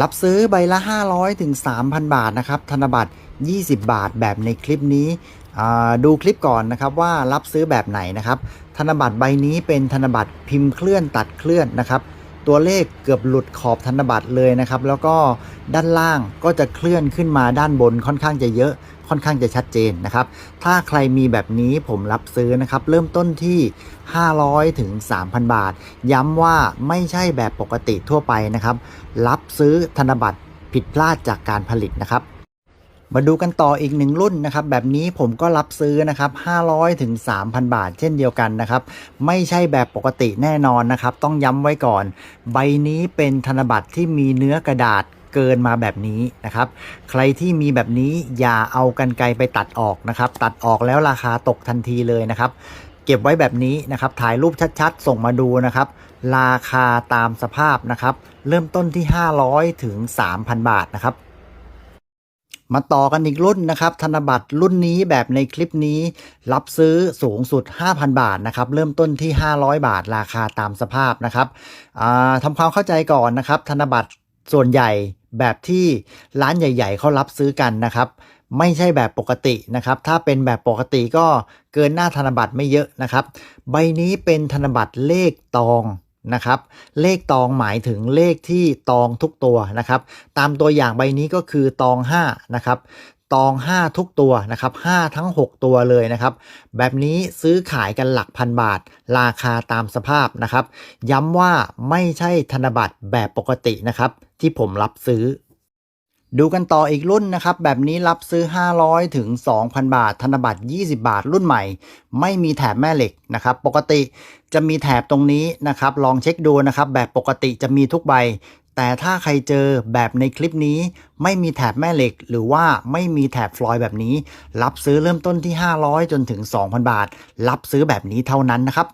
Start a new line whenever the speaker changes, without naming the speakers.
รับซื้อใบละ 500ถึง3,000 บาทนะครับ ธนบัตร 20 บาทแบบในคลิปนี้ดูคลิปก่อนนะครับว่ารับซื้อแบบไหนนะครับ ธนบัตรใบนี้เป็นธนบัตรพิมพ์เคลื่อนตัดเคลื่อนนะครับ ตัวเลขเกือบหลุดขอบธนบัตรเลยนะครับ แล้วก็ด้านล่างก็จะเคลื่อนขึ้นมาด้านบนค่อนข้างจะเยอะ ค่อนข้างจะชัดเจนนะครับ ถ้าใครมีแบบนี้ผมรับซื้อนะครับ เริ่มต้นที่ 500 ถึง 3,000 บาท ย้ำว่าไม่ใช่แบบปกติทั่วไปนะครับ รับซื้อธนบัตรผิดพลาดจากการผลิตนะครับ มาดูกันต่ออีกหนึ่งรุ่นนะครับ แบบนี้ผมก็รับซื้อนะครับ 500ถึง3,000 บาทเช่นเดียวกันนะครับ ไม่ใช่แบบปกติแน่นอนนะครับ ต้องย้ำไว้ก่อน ใบนี้เป็นธนบัตรที่มีเนื้อกระดาษเกินมาแบบนี้นะครับ ใครที่มีแบบนี้อย่าเอากันไกรไปตัดออกนะครับ ตัดออกแล้วราคาตกทันทีเลยนะครับ เก็บไว้แบบนี้นะครับ ถ่ายรูปชัดๆ ส่งมาดูนะครับ ราคาตามสภาพนะครับ เริ่มต้นที่ 500ถึง3,000 บาทนะครับ มาต่อกันอีกรุ่นนะครับ ธนบัตรรุ่นนี้แบบในคลิปนี้ รับซื้อสูงสุด 5,000 บาทนะครับ เริ่มต้นที่ 500 บาทราคาตามสภาพนะครับทำความเข้าใจก่อนนะครับ ธนบัตรส่วนใหญ่แบบที่ร้านใหญ่ ๆเขารับซื้อกันนะครับไม่ใช่แบบปกตินะครับ ถ้าเป็นแบบปกติก็เกินหน้าธนบัตรไม่เยอะนะครับ ใบนี้เป็นธนบัตรเลขตอง นะครับ เลขตองหมายถึงเลขที่ตองทุกตัวนะครับ ตามตัวอย่างใบนี้ก็คือตอง5นะครับตอง 5 ทุกตัวนะครับ5ทั้ง 6 ตัวเลยนะครับ แบบนี้ซื้อขายกันหลักพันบาท ราคาตามสภาพนะครับ ย้ำว่าไม่ใช่ธนบัตรแบบปกตินะครับ ที่ผมรับซื้อ ดูกันต่ออีกรุ่นนะครับ แบบนี้รับซื้อ 500 ถึง 2,000 บาท ธนบัตร 20 บาท รุ่นใหม่ ไม่มีแถบแม่เหล็กนะครับ ปกติจะมีแถบตรงนี้นะครับ ลองเช็คดูนะครับ แบบปกติจะมีทุกใบ แต่ถ้าใครเจอแบบในคลิปนี้ ไม่มีแถบแม่เหล็ก หรือว่าไม่มีแถบฟลอยด์แบบนี้ รับซื้อเริ่มต้นที่ 500 จนถึง 2,000 บาท รับซื้อแบบนี้เท่านั้นนะครับ